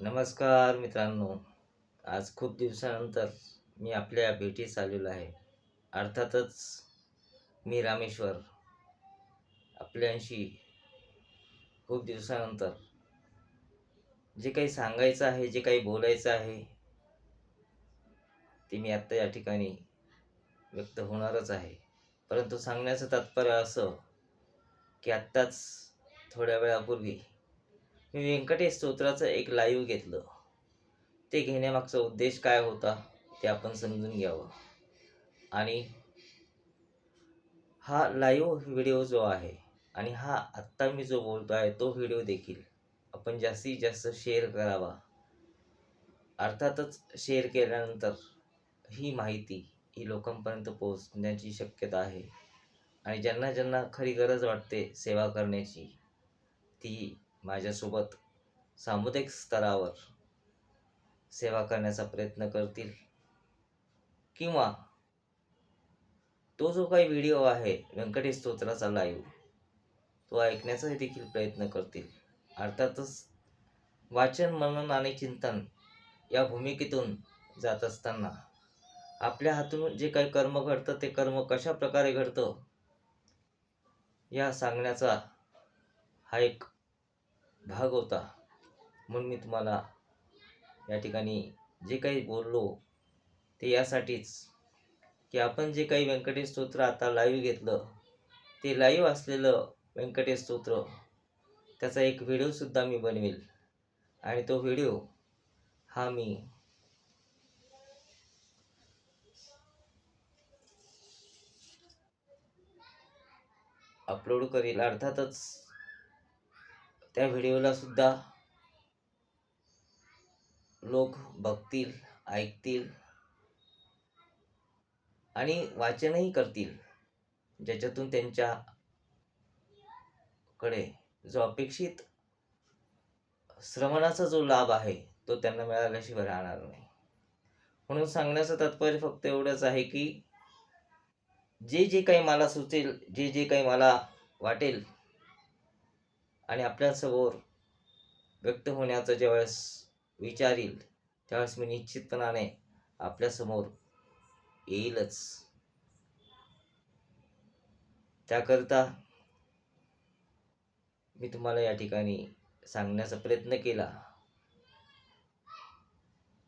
नमस्कार मित्रांनो. आज खूप दिवसानंतर मी आपल्या भेटीस आलेलो आहे. अर्थातच मी रामेश्वर आपल्याशी खूप दिवसानंतर जे काही सांगायचं आहे जे काही बोलायचं आहे ते मी आत्ता या ठिकाणी व्यक्त होणारच आहे. परंतु सांगण्याचं तात्पर्य असं की आत्ताच थोड्या वेळापूर्वी मी व्यंकटेश स्तोत्राचं एक लाईव्ह घेतलं. ते घेण्यामागचा उद्देश काय होता ते आपण समजून घ्यावं. आणि हा लाईव्ह व्हिडिओ जो आहे आणि हा आत्ता मी जो बोलतो आहे तो व्हिडिओ देखील आपण जास्तीत जास्त शेअर करावा. अर्थातच शेअर केल्यानंतर ही माहिती ही लोकांपर्यंत पोहोचण्याची शक्यता आहे. आणि ज्यांना ज्यांना खरी गरज वाटते सेवा करण्याची ती माझ्यासोबत सामुदायिक स्तरावर सेवा करण्याचा प्रयत्न करतील. किंवा तो जो काही व्हिडिओ आहे व्यंकटेश स्तोत्राचा लाईव्ह तो ऐकण्याचा देखील प्रयत्न करतील. अर्थातच वाचन मनन आणि चिंतन या भूमिकेतून जात असताना आपल्या हातून जे काही कर्म घडतं ते कर्म कशा प्रकारे घडतं या सांगण्याचा हा एक भाग होता. म्हणून मी तुम्हाला या ठिकाणी जे काही बोललो ते यासाठीच. की आपण जे काही व्यंकटेश स्तोत्र आता लाईव्ह घेतलं ते लाईव्ह असलेलं व्यंकटेश स्तोत्र त्याचा एक व्हिडिओसुद्धा मी बनवेल. आणि तो व्हिडिओ हा मी अपलोड करेल. अर्थातच त्या व्हिडिओला सुद्धा लोक बघतील ऐकतील आणि वाचनही करतील ज्याच्यातून त्यांच्याकडे जो अपेक्षित श्रवणाचा जो लाभ आहे तो त्यांना मिळाल्याशिवाय राहणार नाही. म्हणून सांगण्याचं तात्पर्य फक्त एवढंच आहे की जे जे काही मला सुचेल जे जे काही मला वाटेल आणि आपल्यासमोर व्यक्त होण्याचा ज्यावेळेस विचार येईल त्यावेळेस मी निश्चितपणाने आपल्यासमोर येईलच. त्याकरता मी तुम्हाला या ठिकाणी सांगण्याचा प्रयत्न केला.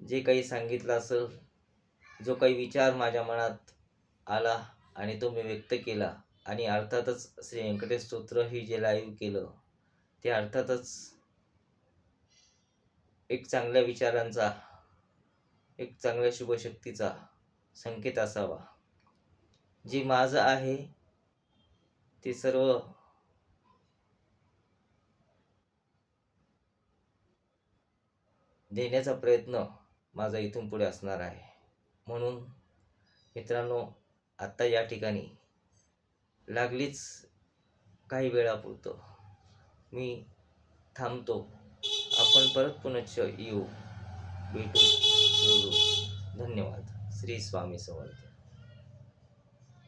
जे काही सांगितलं असेल जो काही विचार माझ्या मनात आला आणि तो मी व्यक्त केला आणि अर्थातच श्री व्यंकटेश स्तोत्र ही जे लाईव्ह केलं ते अर्थातच एक चांगल्या विचारांचा एक चांगल्या शुभशक्तीचा संकेत असावा. जे माझं आहे ते सर्व देण्याचा प्रयत्न माझा इथून पुढे असणार आहे. म्हणून मित्रांनो आत्ता या ठिकाणी लागलीच काही वेळापुरतं. मी थांबतो. आपण परत पुनश्च येऊ. भेटू. बोलू. धन्यवाद. श्री स्वामी समर्थ.